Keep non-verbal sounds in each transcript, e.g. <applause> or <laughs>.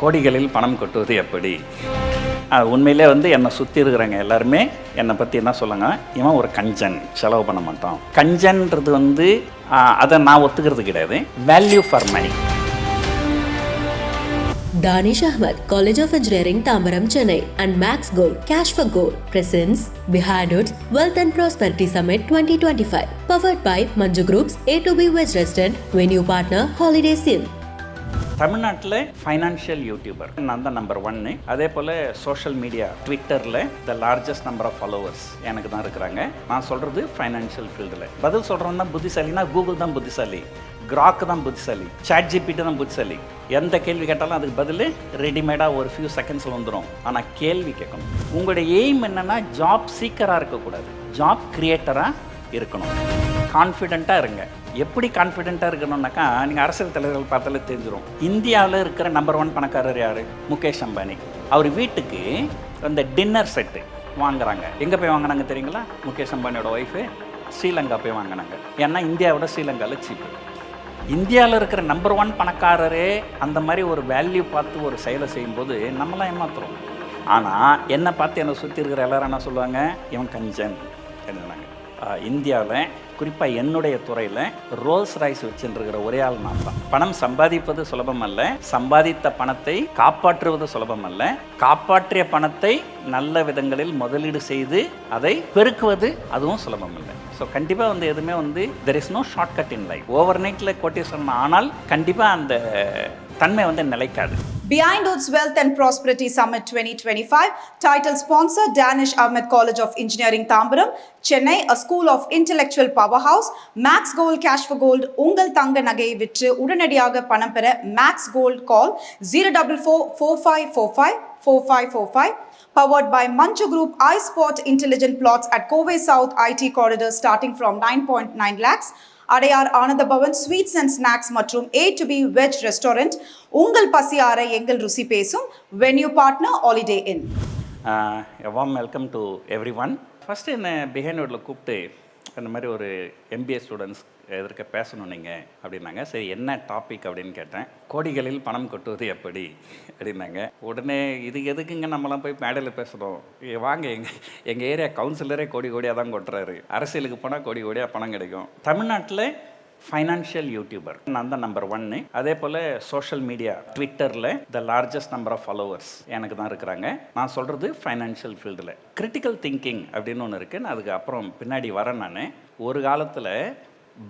கோடிகளில் பணம் கொட்டுவது எப்படி உண்மையிலே வந்து என்னை சுற்றி இருக்கிறவங்க எல்லாருமே என்னை பற்றி என்ன சொல்லுங்க இவன் ஒரு கஞ்சன் செலவு பண்ண மாட்டான் கஞ்சன்றது வந்து அதை நான் ஒத்துக்கிறது கிடையாது value for money Danish Ahmed college of engineering Tambaram Chennai and max goal cash for goal presents Behindwoods wealth and prosperity summit twenty twenty five powered by Manju groups A to B veg restaurant when you partner holiday sim தமிழ்நாட்டில் financial YouTuber நான் தான் number ஒன்னு அதே போல் social media ட்விட்டரில் the largest number of followers எனக்கு தான் இருக்கிறாங்க. நான் சொல்கிறது ஃபைனான்ஷியல் ஃபீல்டில் பதில் சொல்கிறேன்னா புத்திசாலினா கூகுள் தான் புத்திசாலி. கிராக் தான் புத்திசாலி. சாட் ஜிபிடி தான் புத்திசாலி. எந்த கேள்வி கேட்டாலும் அதுக்கு பதில் ரெடிமேடாக ஒரு ஃபியூ செகண்ட்ஸில் வந்துடும் ஆனால் கேள்வி கேட்கணும். உங்களுடைய எய்ம் என்னென்னா ஜாப் சீக்கராக இருக்கக்கூடாது. ஜாப் கிரியேட்டராக இருக்கணும். கான்ஃபிடெண்ட்டாக இருங்க. எப்படி கான்ஃபிடெண்ட்டாக இருக்கணும்னாக்கா நீங்கள் அரசியல் தலைவர்கள் பார்த்தாலே தெரிஞ்சிடும் இந்தியாவில் இருக்கிற நம்பர் ஒன் பணக்காரர் யார்? முகேஷ் அம்பானி. அவர் வீட்டுக்கு அந்த டின்னர் செட்டு வாங்குறாங்க. எங்கே போய் வாங்கினாங்க தெரியுங்களா? முகேஷ் அம்பானியோட ஒய்ஃபு ஸ்ரீலங்கா போய் வாங்கினாங்க. ஏன்னா இந்தியாவோட ஸ்ரீலங்காவில் சீப்பு இந்தியாவில் இருக்கிற நம்பர் ஒன் பணக்காரரே அந்த மாதிரி ஒரு வேல்யூ பார்த்து ஒரு செயலை செய்யும்போது நம்மளாம் ஏமாத்துறோம். ஆனால் என்னை பார்த்து என்னை சுற்றி இருக்கிற எல்லாரும் என்ன சொல்லுவாங்க? இவன் கஞ்சன். என்னன்னாங்க? இந்தியாவில் குறிப்பாக என்னுடைய துறையில் ரோல்ஸ் ரைஸ் வச்சுருக்கிற ஒரே ஆள் நான் தான். பணம் சம்பாதிப்பது சுலபம் அல்ல சம்பாதித்த பணத்தை காப்பாற்றுவது சுலபம் அல்ல காப்பாற்றிய பணத்தை நல்ல விதங்களில் முதலீடு செய்து அதை பெருக்குவது அதுவும் சுலபம் இல்லை ஸோ கண்டிப்பாக வந்து எதுவுமே வந்து there is no short cut in life over நைட்டில் கோட்டேஷன் ஆனால் கண்டிப்பாக அந்த தன்மை வந்து நிலைக்காது. Behind Woods Wealth and Prosperity Summit 2025, title sponsor Danish Ahmed College of Engineering Tambaram, Chennai, a school of intellectual powerhouse, Max Gold Cash for Gold, உங்கள் தங்க நகையை விற்று உடனடியாக பணம் பெற Max Gold call 044-4545-4545. Powered by Manchu Group iSpot Intelligent Plots at Kove South IT Corridor starting from 9.9 lakhs. Adyar Ananda Bhavan sweets and snacks மற்றும் A to B veg restaurant உங்கள் பசியார எங்கள் ருசி பேசும் venue partner holiday Inn warm welcome to everyone first என்ன பிஹேனோடில் கூப்பிட்டு அந்த மாதிரி ஒரு எம்பிஏ ஸ்டூடெண்ட்ஸ் எதிர்க்க பேசணும் நீங்கள் அப்படின்னாங்க. சரி என்ன டாபிக் அப்படின்னு கேட்டேன். கோடிகளில் பணம் கொட்டுவது எப்படி? அப்படின்னாங்க. உடனே இது எதுக்குங்க நம்மலாம் போய் மேடையில் பேசுகிறோம் வாங்க எங்கள் எங்கள் ஏரியா கவுன்சிலரே கோடி கோடியாக தான் கொட்டுறாரு. அரசியலுக்கு போனால் கோடி கோடியாக பணம் கிடைக்கும். தமிழ்நாட்டில் ஃபைனான்ஷியல் யூடியூபர் நான் தான் நம்பர் ஒன்னு அதே போல் சோஷியல் மீடியா ட்விட்டரில் the largest number of followers எனக்கு தான் இருக்கிறாங்க. நான் சொல்கிறது ஃபைனான்ஷியல் ஃபீல்டில் கிரிட்டிக்கல் திங்கிங் அப்படின்னு ஒன்று இருக்குது நான் அதுக்கு அப்புறம் பின்னாடி வரேன் நான். ஒரு காலத்தில்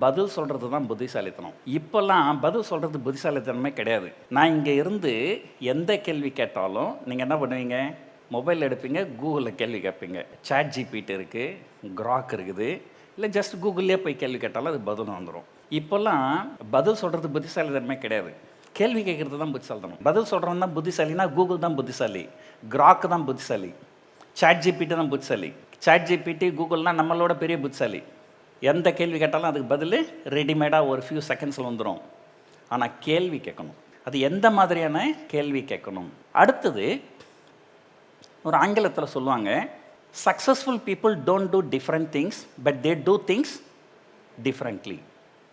பதில் சொல்கிறது தான் புத்திசாலித்தனம். இப்போல்லாம் பதில் சொல்கிறது புத்திசாலித்தனமே கிடையாது. நான் இங்கே இருந்து எந்த கேள்வி கேட்டாலும் நீங்கள் என்ன பண்ணுவீங்க? மொபைல் எடுப்பீங்க கூகுளில் கேள்வி கேட்பீங்க. சாட் ஜிபிடி இருக்குது கிராக் இருக்குது. இல்லை ஜஸ்ட் கூகுள்லேயே போய் கேள்வி கேட்டாலும் அது பதில் வந்துடும் இப்போல்லாம் பதில் சொல்கிறது புத்திசாலித்தனமே கிடையாது. கேள்வி கேட்குறது தான் புத்திசாலித்தனம். பதில் சொல்கிறவன் தான் புத்திசாலினா கூகுள் தான் புத்திசாலி. கிராக் தான் புத்திசாலி. சாட் ஜிபிடி தான் புத்திசாலி. சாட் ஜிபிடி கூகுள்னால் நம்மளோட பெரிய புத்திசாலி. எந்த கேள்வி கேட்டாலும் அதுக்கு பதில் ரெடிமேடாக ஒரு ஃபியூ செகண்ட்ஸில் வந்துடும் ஆனால் கேள்வி கேட்கணும். அது எந்த மாதிரியான கேள்வி கேட்கணும்? அடுத்தது ஒரு ஆங்கிலத்தில் சொல்லுவாங்க successful people don't do different things but they do things differently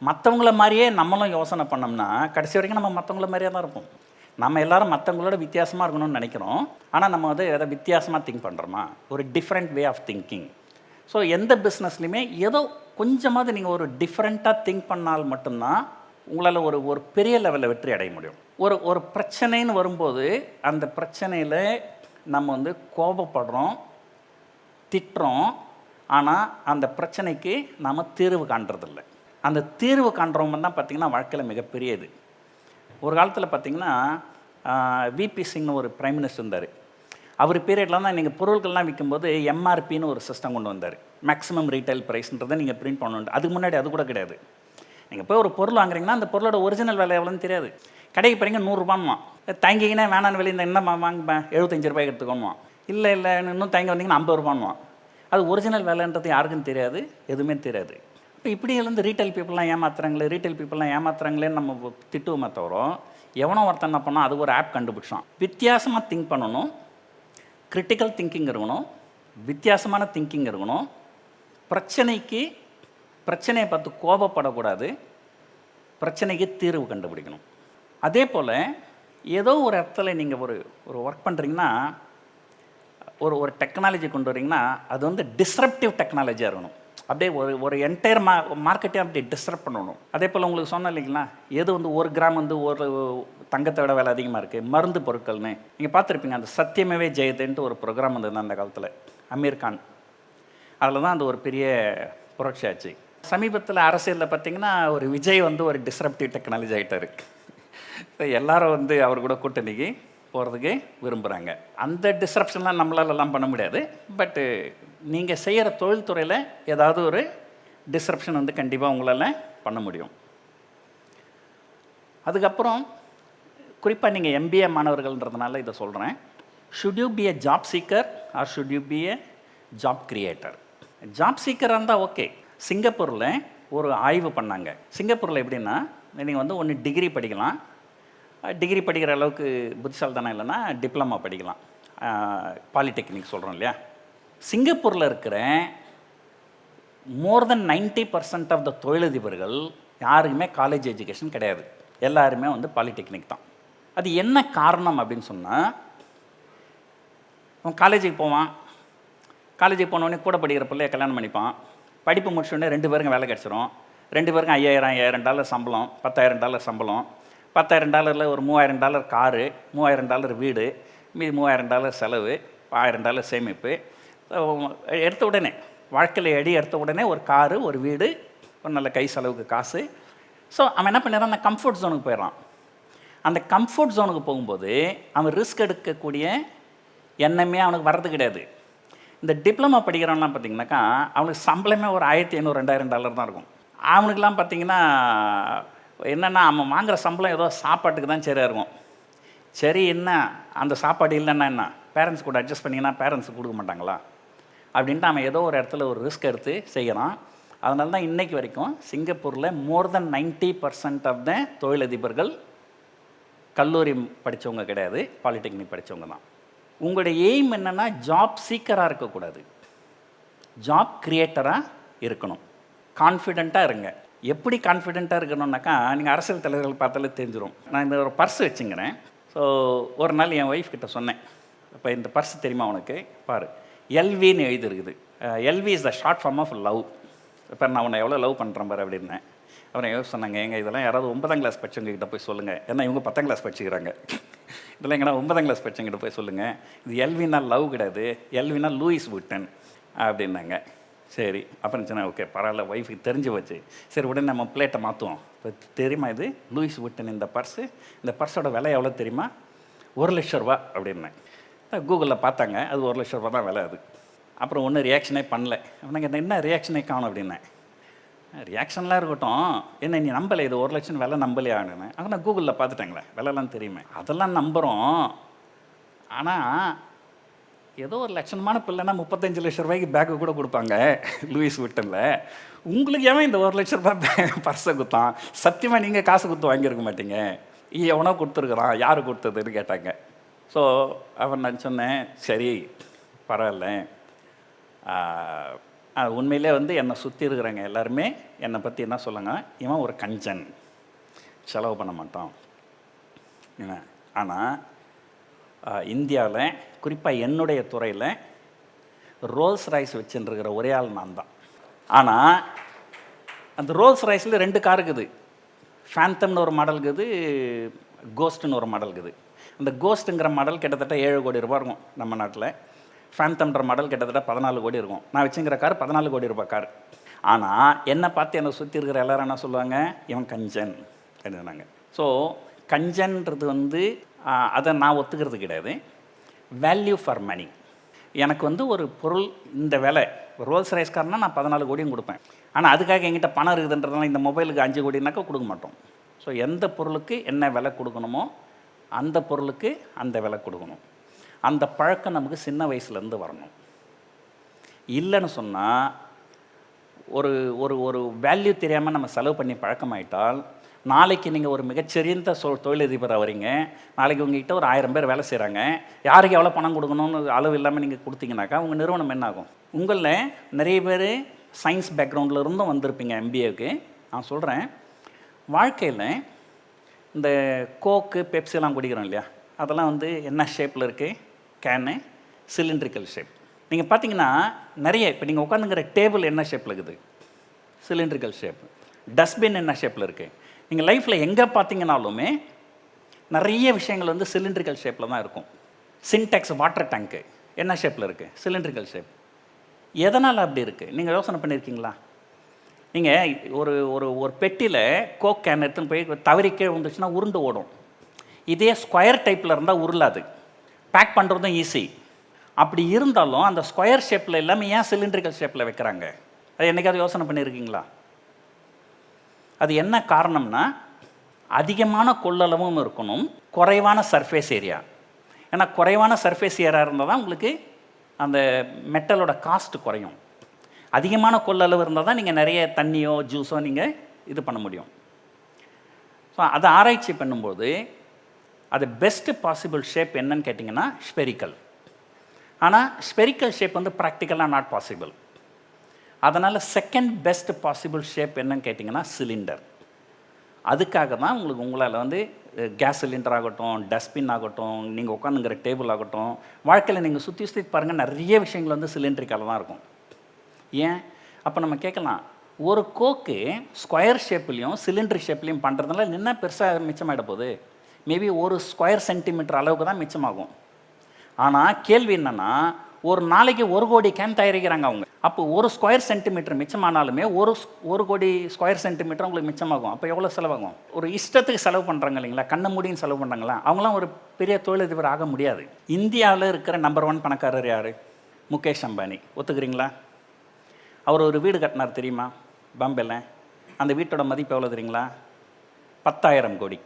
மற்றவங்கள மாதிரியே நம்மளும் யோசனை பண்ணோம்னா கடைசி வரைக்கும் நம்ம மற்றவங்கள மாதிரியே தான் இருப்போம். நம்ம எல்லாரும் மற்றவங்களோட வித்தியாசமாக இருக்கணும்னு நினைக்கிறோம். ஆனால் நம்ம வந்து எதை வித்தியாசமாக திங்க் பண்ணுறோமா ஒரு different way of thinking so எந்த பிஸ்னஸ்லையுமே ஏதோ கொஞ்சமாவது நீங்கள் ஒரு டிஃப்ரெண்ட்டாக திங்க் பண்ணால் மட்டும்தான் உங்களால் ஒரு ஒரு பெரிய லெவலில் வெற்றி அடைய முடியும். ஒரு ஒரு பிரச்சனைன்னு வரும்போது அந்த பிரச்சனையில் நம்ம வந்து கோபப்படுறோம் திட்டுறோம். ஆனால் அந்த பிரச்சனைக்கு நாம் தீர்வு காண்றதில்ல. அந்த தீர்வு காண்றவங்க தான் பார்த்திங்கன்னா வாழ்க்கையில் மிகப்பெரியது ஒரு காலத்தில் பார்த்திங்கன்னா விபி சிங்னு ஒரு பிரைம் மினிஸ்டர் இருந்தார். அவர் பீரியடில் தான் நீங்கள் பொருட்கள்லாம் விற்கும்போது எம்ஆர்பின்னு ஒரு சிஸ்டம் கொண்டு வந்தார். மேக்ஸிமம் ரீட்டைல் ப்ரைஸ்ன்றதை நீங்கள் பிரிண்ட் பண்ணணும் அதுக்கு முன்னாடி அது கூட கிடையாது. நீங்கள் போய் ஒரு பொருள் வாங்குறீங்கன்னா அந்த பொருளோட ஒரிஜினல் விலை எவ்வளோன்னு தெரியாது. கடைக்கு போகிறீங்க நூறுரூபான்மா தங்கிங்கன்னா வேணான்னு வெளியே இந்த என்ன வாங்குப்பேன். எழுபத்தஞ்சு ரூபாய்க்கு எடுத்துக்கோமா இல்லை இல்லை. இன்னும் தங்கி வந்தீங்கன்னா ஐம்பது ரூபான்னுவான் அது ஒரிஜினல் விலைன்றது யாருக்கும் தெரியாது எதுவுமே தெரியாது. இப்போ இப்படி இருந்து ரீட்டைல் பீப்புளெலாம் ஏமாத்துறாங்களே ரீட்டைல் பீப்புளெலாம் ஏமாத்துறாங்களேன்னு நம்ம திட்டுவோமே தவிர எவனோ ஒருத்தன் என்ன பண்ணால் அது ஒரு ஆப் கண்டுபிடிச்சான். வித்தியாசமாக திங்க் பண்ணணும். கிரிட்டிக்கல் திங்கிங் இருக்கணும் வித்தியாசமான திங்கிங் இருக்கணும். பிரச்சனைக்கு பிரச்சனையை பார்த்து கோபப்படக்கூடாது. பிரச்சனைக்கு தீர்வு கண்டுபிடிக்கணும். அதே போல் ஏதோ ஒரு இடத்துல நீங்கள் ஒரு ஒரு ஒர்க் பண்ணுறீங்கன்னா ஒரு ஒரு டெக்னாலஜி கொண்டு வரீங்கன்னா அது வந்து டிஸ்ரப்டிவ் டெக்னாலஜியாக இருக்கணும். அப்படியே ஒரு ஒரு என்டையர் மா மார்க்கெட்டே அப்படியே டிஸ்டர்ப் பண்ணணும். அதே போல் உங்களுக்கு சொன்னேன் இல்லைங்களா? எது வந்து ஒரு கிராம் வந்து ஒரு தங்கத்தை விட விலை அதிகமாக இருக்குது மருந்து பொருட்கள்னு. நீங்கள் பார்த்துருப்பீங்க அந்த சத்தியமேவே ஜெயதேன்ட்டு ஒரு ப்ரோக்ராம் வந்தது அந்த காலத்தில். அமீர் கான். அதில் தான் அந்த ஒரு பெரிய புரட்சி ஆச்சு. சமீபத்தில் அரசியலில் பார்த்தீங்கன்னா ஒரு விஜய் வந்து ஒரு டிஸ்ரப்டிவ் டெக்னாலஜி ஆகிட்டாரு எல்லாரும் வந்து அவர் கூட கூட்டணிக்கு போகிறதுக்கு விரும்புகிறாங்க அந்த டிஸ்ரப்ஷன்லாம் நம்மளாலலாம் பண்ண முடியாது. பட்டு நீங்கள் செய்கிற தொழில்துறையில் ஏதாவது ஒரு டிஸ்ரப்ஷன் வந்து கண்டிப்பாக உங்களால் பண்ண முடியும். அதுக்கப்புறம் குறிப்பாக நீங்கள் எம்பிஏ மாணவர்கள்ன்றதுனால இதை சொல்கிறேன் should you be a job seeker or should you be a job creator job சீக்கராக இருந்தால் ஓகே சிங்கப்பூரில் ஒரு ஆய்வு பண்ணாங்க. சிங்கப்பூரில் எப்படின்னா நீங்கள் வந்து ஒன்று டிகிரி படிக்கலாம். டிகிரி படிக்கிற அளவுக்கு புத்திசாலித்தனம் இல்லைன்னா டிப்ளமா படிக்கலாம். பாலிடெக்னிக் சொல்கிறோம் இல்லையா? சிங்கப்பூரில் இருக்கிற more than ninety percent of the தொழிலதிபர்கள் யாருக்குமே காலேஜ் எஜுகேஷன் கிடையாது. எல்லாருமே வந்து பாலிடெக்னிக் தான். அது என்ன காரணம் அப்படின்னு சொன்னால் அவன் காலேஜுக்கு போவான். காலேஜுக்கு போனவொடனே கூட படிக்கிற பிள்ளைய கல்யாணம் பண்ணிப்பான். படிப்பு முடிச்சோடனே ரெண்டு பேருக்கும் வேலை கிடச்சிரும். ரெண்டு பேருக்கும் ஐயாயிரம் ஐயாயிரம் டாலர் சம்பளம் பத்தாயிரம் டாலர் சம்பளம். பத்தாயிரம் டாலரில் ஒரு மூவாயிரம் டாலர் காரு மூவாயிரம் டாலர் வீடு மீதி மூவாயிரம் டாலர் செலவு ஆயிரம் டாலர் சேமிப்பு. எடுத்த உடனே வாழ்க்கையில் அடி எடுத்த உடனே ஒரு காரு ஒரு வீடு ஒரு நல்ல கை செலவுக்கு காசு. ஸோ அவன் என்ன பண்ணிடுறான்? அந்த கம்ஃபர்ட் ஜோனுக்கு போயிடுறான். அந்த கம்ஃபர்ட் ஜோனுக்கு போகும்போது அவன் ரிஸ்க் எடுக்கக்கூடிய எண்ணமே அவனுக்கு வர்றது கிடையாது. இந்த டிப்ளமா படிக்கிறவன்லாம் பார்த்தீங்கன்னாக்கா அவனுக்கு சம்பளமே ஒரு ஆயிரத்தி ஐநூறு ரெண்டாயிரம் டாலர் தான் இருக்கும். அவனுக்கெல்லாம் பார்த்தீங்கன்னா என்னென்னா அவன் வாங்குகிற சம்பளம் ஏதோ சாப்பாட்டுக்கு தான் சரியாக இருக்கும். சரி என்ன? அந்த சாப்பாடு இல்லைன்னா என்ன? பேரண்ட்ஸ் கூட அட்ஜஸ்ட் பண்ணிங்கன்னா பேரண்ட்ஸ் கொடுக்க மாட்டாங்களா? அப்படின்ட்டு அவன் ஏதோ ஒரு இடத்துல ஒரு ரிஸ்க் எடுத்து செய்கிறான் அதனால தான் இன்றைக்கு வரைக்கும் சிங்கப்பூரில் more than ninety percent of the தொழிலதிபர்கள் கல்லூரி படித்தவங்க கிடையாது பாலிடெக்னிக் படித்தவங்க தான். உங்களுடைய எய்ம் என்னென்னா ஜாப் சீக்கராக இருக்கக்கூடாது. ஜாப் கிரியேட்டராக இருக்கணும். கான்ஃபிடெண்ட்டாக இருங்க. எப்படி கான்ஃபிடெண்ட்டாக இருக்கணும்னாக்கா நீங்கள் அரசியல் தலைவர்கள் பார்த்தாலே தெரிஞ்சிடும் நான் இந்த ஒரு பர்ஸ் வச்சுங்கிறேன். ஸோ ஒரு நாள் என் ஒய்ஃப் கிட்ட சொன்னேன். இப்போ இந்த பர்ஸ் தெரியுமா உனக்கு? பாரு. எல்வின்னு எழுதிருக்குது LV is the short form of love இப்போ நான் உன்னை எவ்வளோ லவ் பண்ணுறேன் பாரு அப்படின்னேன். அப்புறம் யோசி சொன்னாங்க எங்கள் இதெல்லாம் யாராவது ஒன்பதாம் கிளாஸ் படிச்சவங்ககிட்ட போய் சொல்லுங்கள் ஏன்னா இவங்க பத்தாம் கிளாஸ் படிச்சுக்கிறாங்க. <laughs> இதெல்லாம் எங்கன்னா ஒன்பதாம் கிளாஸ் படிச்சவங்ககிட்ட போய் சொல்லுங்கள் இது எல்வினா லவ் கிடையாது. எல்வினா லூயிஸ் விட்டன் அப்படின்னாங்க. சரி அப்புறம் சொன்னேன் ஓகே பரவாயில்ல ஒய்ஃபுக்கு தெரிஞ்சு வச்சு சரி உடனே நம்ம பிளேட்டை மாற்றுவோம் இப்போ தெரியுமா இது? லூயிஸ் விட்டன் இந்த பர்ஸு இந்த பர்ஸோட விலை எவ்வளோ தெரியுமா? ஒரு லட்ச ரூபா அப்படின்னேன். கூகுளில் பார்த்தாங்க அது ஒரு லட்ச ரூபா தான் விலை அது. அப்புறம் ஒன்றும் ரியாக்ஷனே பண்ணல. அவனுக்கு என்ன ரியாக்ஷனே காணும்? அப்படின்னேன் ரியாக்ஷன்லாம் இருக்கட்டும். என்ன நீ நம்பலை? இது ஒரு லட்சம் விலை நம்பலையே? ஆகணுன்னு ஆனால் நான் கூகுளில் பார்த்துட்டேங்களே விலைலாம் தெரியுமே. அதெல்லாம் நம்புகிறோம் ஆனால் ஏதோ ஒரு லட்சணமான பிள்ளைனா முப்பத்தஞ்சு லட்ச ரூபாய்க்கு பேக்கு கூட கொடுப்பாங்க லூயிஸ் விட்டனில் உங்களுக்கு ஏன் இந்த ஒரு லட்ச ரூபாய் பர்ஸை குத்தான்? சத்தியமாக நீங்கள் காசு கொடுத்து வாங்கியிருக்க மாட்டீங்க. எவனோ கொடுத்துருக்குறான். யார் கொடுத்ததுன்னு கேட்டாங்க. ஸோ அவன் நான் சொன்னேன் சரி பரவாயில்ல. உண்மையிலே வந்து என்னை சுற்றி இருக்கிறவங்க எல்லாருமே என்னை பற்றி என்ன சொல்லுங்க இவன் ஒரு கஞ்சன். செலவு பண்ண மாட்டான். என்ன? ஆனால் இந்தியாவில் குறிப்பாக என்னுடைய துறையில் ரோல்ஸ் ரைஸ் வச்சுருக்கிற ஒரே ஆள் நான் தான். ஆனால் அந்த ரோல்ஸ் ரைஸில் ரெண்டு கார் இருக்குது. ஃபேந்தம்னு ஒரு மாடல் இருக்குது கோஸ்ட்னு ஒரு மாடல் இருக்குது. அந்த கோஸ்ட்டுங்கிற மாடல் கிட்டத்தட்ட ஏழு கோடி ரூபாய் இருக்கும் நம்ம நாட்டில். ஃபேந்தம்ன்ற மாடல் கிட்டத்தட்ட பதினாலு கோடி இருக்கும். நான் வச்சுங்கிற கார் பதினாலு கோடி ரூபாய் கார். ஆனால் என்னை பார்த்து என்னை சுற்றி இருக்கிற எல்லாரும் என்ன சொல்லுவாங்க? இவன் கஞ்சன் அப்படின்னாங்க ஸோ கஞ்சன்றது வந்து அதை நான் ஒத்துக்கிறது கிடையாது. வேல்யூ ஃபார் மணி எனக்கு வந்து ஒரு பொருள் இந்த விலை ரோல்ஸ் ரைஸ் கார்னால் நான் பதினாலு கோடியும் கொடுப்பேன். ஆனால் அதுக்காக என்கிட்ட பணம் இருக்குதுன்றதுனால இந்த மொபைலுக்கு அஞ்சு கோடினாக்கா கொடுக்க மாட்டோம். ஸோ எந்த பொருளுக்கு என்ன விலை கொடுக்கணுமோ அந்த பொருளுக்கு அந்த விலை கொடுக்கணும். அந்த பழக்கம் நமக்கு சின்ன வயசுலேருந்து வரணும். இல்லைன்னு சொன்னால் ஒரு ஒரு ஒரு வேல்யூ தெரியாமல் நம்ம செலவு பண்ணி பழக்கமாயிட்டால் நாளைக்கு நீங்கள் ஒரு மிகச்சிறந்த சொ தொழிலதிபராக வரீங்க நாளைக்கு உங்ககிட்ட ஒரு ஆயிரம் பேர் வேலை செய்கிறாங்க யாருக்கு எவ்வளோ பணம் கொடுக்கணும்னு அளவு இல்லாமல் நீங்கள் கொடுத்தீங்கனாக்கா உங்கள் நிறுவனம் என்ன ஆகும்? உங்களில் நிறைய பேர் சயின்ஸ் பேக்ரவுண்டில் இருந்தும் வந்திருப்பீங்க எம்பிஏவுக்கு நான் சொல்கிறேன் வாழ்க்கையில் இந்த கோக்கு பெப்சிலாம் குடிக்கிறோம் இல்லையா அதெல்லாம் வந்து என்ன ஷேப்பில் இருக்குது கேனு சிலிண்ட்ரிக்கல் ஷேப் நீங்கள் பார்த்தீங்கன்னா நிறைய இப்போ நீங்கள் உட்காந்துங்கிற டேபிள் என்ன ஷேப்பில் இருக்குது? சிலிண்ட்ரிக்கல் ஷேப் டஸ்ட்பின் என்ன ஷேப்பில் இருக்குது நீங்கள் லைஃப்பில் எங்கே பார்த்தீங்கனாலுமே நிறைய விஷயங்கள் வந்து சிலிண்ட்ரிக்கல் ஷேப்பில் தான் இருக்கும். சின்டெக்ஸ் வாட்டர் டேங்க்கு என்ன ஷேப்பில் இருக்குது சிலிண்ட்ரிக்கல் ஷேப் எதனால் அப்படி இருக்குது நீங்கள் யோசனை பண்ணியிருக்கீங்களா நீங்கள் ஒரு ஒரு ஒரு பெட்டியில் கோக் கேன் எடுத்துன்னு போய் தவறி கீழே வந்துச்சுன்னா உருண்டு ஓடும். இதே ஸ்கொயர் டைப்பில் இருந்தால் உருளாது. பேக் பண்ணுறதும் ஈஸி அப்படி இருந்தாலும் அந்த ஸ்கொயர் ஷேப்பில் எல்லாமே ஏன் சிலிண்ட்ரிக்கல் ஷேப்பில் வைக்கிறாங்க? அது என்றைக்காவது யோசனை பண்ணியிருக்கீங்களா? அது என்ன காரணம்னா அதிகமான கொள்ளளவும் இருக்கணும் குறைவான சர்ஃபேஸ் ஏரியா ஏன்னா குறைவான சர்ஃபேஸ் ஏரியா இருந்தால் தான் உங்களுக்கு அந்த மெட்டலோட காஸ்ட் குறையும். அதிகமான கொள்ளளவு இருந்தால் தான் நீங்கள் நிறைய தண்ணியோ ஜூஸோ நீங்கள் இது பண்ண முடியும். ஸோ அதை ஆராய்ச்சி பண்ணும்போது அது பெஸ்ட்டு பாசிபிள் ஷேப் என்னன்னு கேட்டிங்கன்னா ஸ்பெரிக்கல் ஆனால் ஸ்பெரிக்கல் ஷேப் வந்து ப்ராக்டிக்கலாக நாட் பாசிபிள் அதனால் செகண்ட் பெஸ்ட் பாசிபிள் ஷேப் என்னன்னு கேட்டிங்கன்னா சிலிண்டர் அதுக்காக தான் உங்களுக்கு உங்களால் வந்து கேஸ் சிலிண்டர் ஆகட்டும் டஸ்ட்பின் ஆகட்டும் நீங்கள் உட்காந்துங்கிற டேபிள் ஆகட்டும் வாழ்க்கையில் நீங்கள் சுற்றி சுற்றி பாருங்கள் நிறைய விஷயங்கள் வந்து சிலிண்டரிக்கால தான் இருக்கும். ஏன்? அப்போ நம்ம கேட்கலாம். ஒரு கோக்கு ஸ்கொயர் ஷேப்லேயும் சிலிண்டர் ஷேப்லேயும் பண்ணுறதுனால என்ன பெருசாக மிச்சமாயிட போகுது. மேபி ஒரு ஸ்கொயர் சென்டிமீட்டர் அளவுக்கு தான் மிச்சமாகும். ஆனால் கேள்வி என்னென்னா ஒரு நாளைக்கு ஒரு கோடி கேன் தயாரிக்கிறாங்க அவங்க. அப்போ ஒரு ஸ்கொயர் சென்டிமீட்டர் மிச்சமானாலுமே ஒரு ஒரு கோடி ஸ்கொயர் சென்டிமீட்டர் உங்களுக்கு மிச்சமாகும். அப்போ எவ்வளோ செலவாகும்? ஒரு இஷ்டத்துக்கு செலவு பண்ணுறாங்க இல்லைங்களா? கண்ணை மூடின்னு செலவு பண்ணுறாங்களா அவங்களாம் ஒரு பெரிய தொழிலதிபர் ஆக முடியாது. இந்தியாவில் இருக்கிற நம்பர் ஒன் பணக்காரர் யார்? முகேஷ் அம்பானி. ஒத்துக்கிறீங்களா? அவர் ஒரு வீடு கட்டினார் தெரியுமா? பாம்பேல. அந்த வீட்டோட மதிப்பு எவ்வளோ தெரியுங்களா? பத்தாயிரம் கோடி.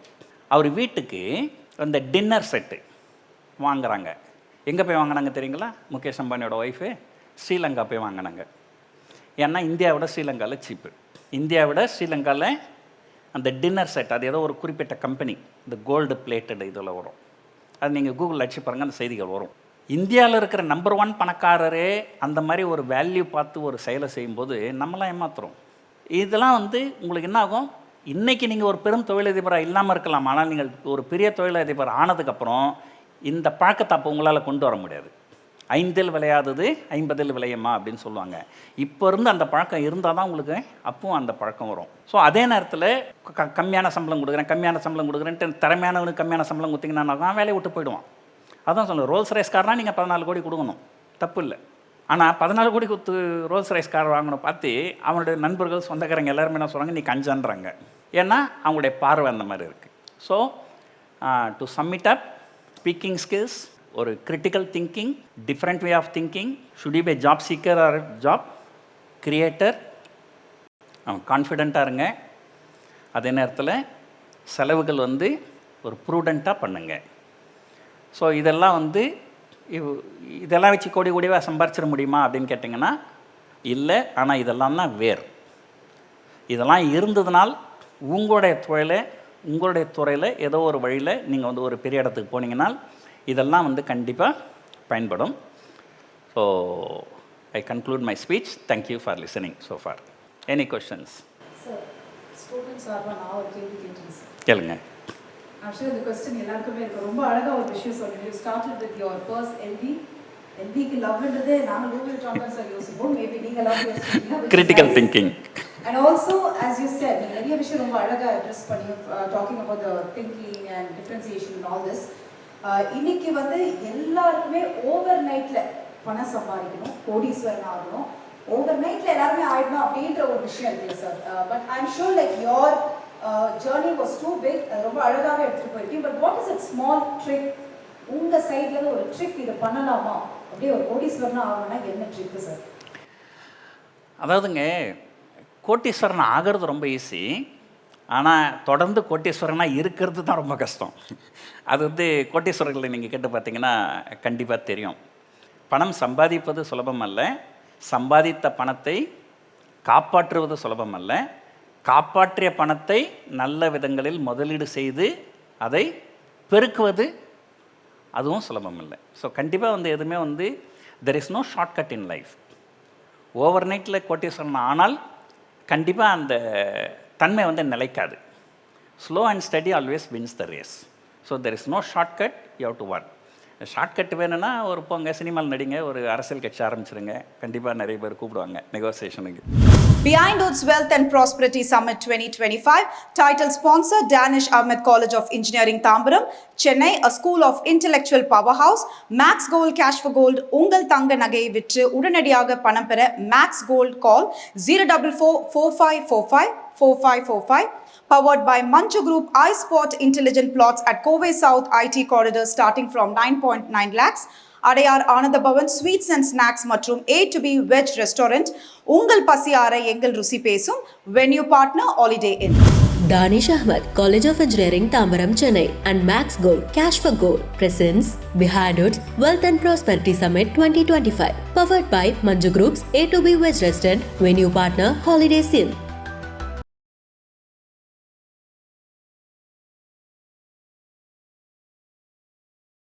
அவர் வீட்டுக்கு அந்த டின்னர் செட்டு வாங்குறாங்க. எங்கே போய் வாங்கினாங்க தெரியுங்களா? முகேஷ் அம்பானியோட ஒய்ஃபு ஸ்ரீலங்கா போய் வாங்கினாங்க. ஏன்னா இந்தியாவோட ஸ்ரீலங்காவில் சீப்பு இந்தியாவோட ஸ்ரீலங்காவில் அந்த டின்னர் செட் அது ஏதோ ஒரு குறிப்பிட்ட கம்பெனி இந்த கோல்டு பிளேட்டட் இதில் வரும். அது நீங்கள் கூகுளில் அடிச்சு பாருங்கள் அந்த செய்திகள் வரும். இந்தியாவில் இருக்கிற நம்பர் ஒன் பணக்காரரே அந்த மாதிரி ஒரு வேல்யூ பார்த்து ஒரு செயலை செய்யும்போது நம்மளாம் ஏமாத்துறோம். இதெல்லாம் வந்து உங்களுக்கு என்ன ஆகும்? இன்றைக்கி நீங்கள் ஒரு பெரும் தொழிலதிபராக இல்லாமல் இருக்கலாம். ஆனால் நீங்கள் ஒரு பெரிய தொழிலதிபர் ஆனதுக்கப்புறம் இந்த பழக்கத்தை அப்போ உங்களால் கொண்டு வர முடியாது. ஐந்தில் விளையாதது ஐம்பதில் விளையுமா அப்படின்னு சொல்லுவாங்க. இப்போ இருந்து அந்த பழக்கம் இருந்தால் தான் உங்களுக்கு அப்பவும் அந்த பழக்கம் வரும். ஸோ அதே நேரத்தில் க கம்மியான சம்பளம் கொடுக்குறேன் கம்மியான சம்பளம் கொடுக்குறேன்ட்டு திறமையானவனுக்கு கம்மியான சம்பளம் கொடுத்தீங்கன்னா தான் வேலையை விட்டு போயிடுவான். அதான் சொல்லுங்கள் ரோல்ஸ் ரைஸ் கார்னா நீங்கள் பதினாலு கோடி கொடுக்கணும். தப்பு இல்லை ஆனால் பதினாலு கோடி கொடுத்து ரோல்ஸ் ரைஸ் கார் வாங்கணும் பார்த்து அவனுடைய நண்பர்கள் சொந்தக்காரங்க எல்லாருமே என்ன சொல்கிறாங்க நீ கஞ்சன்றாங்க. ஏன்னா அவங்களுடைய பார்வை அந்த மாதிரி இருக்குது so to sum it up speaking skills ஒரு critical thinking different way of thinking should you be job seeker or job creator அவன் கான்ஃபிடெண்ட்டாக இருங்க. அதே நேரத்தில் செலவுகள் வந்து ஒரு ப்ரூடெண்ட்டாக பண்ணுங்கள் ஸோ இதெல்லாம் வந்து இதெல்லாம் வச்சு கோடி கோடியாக சம்பாரிச்சிட முடியுமா அப்படின்னு கேட்டிங்கன்னா இல்லை ஆனால் இதெல்லாம் தான் வேர் இதெல்லாம் இருந்ததுனால் உங்களுடைய தொழிலை உங்களுடைய துறையில் ஏதோ ஒரு வழியில் நீங்கள் வந்து ஒரு பெரிய இடத்துக்கு போனீங்கன்னால் இதெல்லாம் வந்து கண்டிப்பாக பயன்படும். So I conclude my speech thank you for listening so for any questions கேளுங்க. ஆக்சுவலி இந்த கொஸ்டின் எல்லாருக்குமே இருக்கு ரொம்ப அழகா ஒரு விஷயம் சொன்னீங்க. You started with your first LV எல்விக்கு லவ்ன்றதே நாங்க லூவில் ட்ராம்பர் சார் யோசிப்போம். மேபி நீங்க லவ் யோசிப்பீங்க critical thinking and also as you நீங்க நிறைய விஷயம் ரொம்ப அழகா அட்ரஸ் பண்ணி talking about the thinking and differentiation all this இன்னைக்கு வந்து எல்லாருக்குமே ஓவர் நைட்ல பணம் சம்பாதிக்கணும். கோடீஸ்வரன் ஆகணும். ஓவர் நைட்ல எல்லாருமே ஆயிடணும் அப்படின்ற ஒரு விஷயம் இருக்குல்ல sir but I am sure like your journey was too big ரொம்ப அழகாக எடுத்துகிட்டு போயிருக்கீங்க but what is it small trick உங்கள் சைட்லேருந்து ஒரு ட்ரிக் இதை பண்ணலாமா? அப்படியே ஒரு கோடீஸ்வரனாக ஆகணும்னா என்ன ட்ரிக்கு சார் அதாவதுங்க கோட்டீஸ்வரன் ஆகிறது ரொம்ப ஈஸி ஆனால் தொடர்ந்து கோட்டீஸ்வரனாக இருக்கிறது தான் ரொம்ப கஷ்டம். அது வந்து கோட்டீஸ்வரர்களை நீங்கள் கேட்டு பார்த்தீங்கன்னா கண்டிப்பாக தெரியும். பணம் சம்பாதிப்பது சுலபம் அல்ல சம்பாதித்த பணத்தை காப்பாற்றுவது சுலபம் அல்ல காப்பாற்றிய பணத்தை நல்ல விதங்களில் முதலீடு செய்து அதை பெருக்குவது அதுவும் சுலபம் இல்லை ஸோ கண்டிப்பாக வந்து எதுவுமே வந்து there is no shortcut in life over நைட்டில் கோட்டீஸ்வரன் ஆனால் கண்டிப்பாக அந்த தன்மை வந்து நிலைக்காது. Slow and steady always wins the race so there is no shortcut you have to work shortcut வேணும்னா ஒரு போங்க சினிமாவில் நடிங்க ஒரு அரசியல் கட்சி ஆரம்பிச்சிருங்க கண்டிப்பாக நிறைய பேர் கூப்பிடுவாங்க நெகோசியேஷனுக்கு Behind Woods Wealth and Prosperity Summit 2025, title sponsor Danish Ahmed College of Engineering Tambaram, Chennai, a school of intellectual powerhouse, Max Gold Cash for Gold, உங்கள் தங்க நகை விற்று உடனடியாக பணம் பெற Max Gold call zero double four four five four five four five four five powered by Manju Group iSpot Intelligent Plots at Kovai South IT Corridor starting from 9.9 lakhs. Adyar Ananda Bhavan sweets and snacks மற்றும் A to B veg restaurant உங்கள் பசியார எங்கள் ருசி பேசும் venue partner Holiday Inn Danish Ahmed College of Engineering Tambaram Chennai and Max Gold Cash for Gold presents Behind Hoods Wealth and Prosperity Summit 2025 powered by Manju Group's A to B Veg Restaurant venue partner Holiday Inn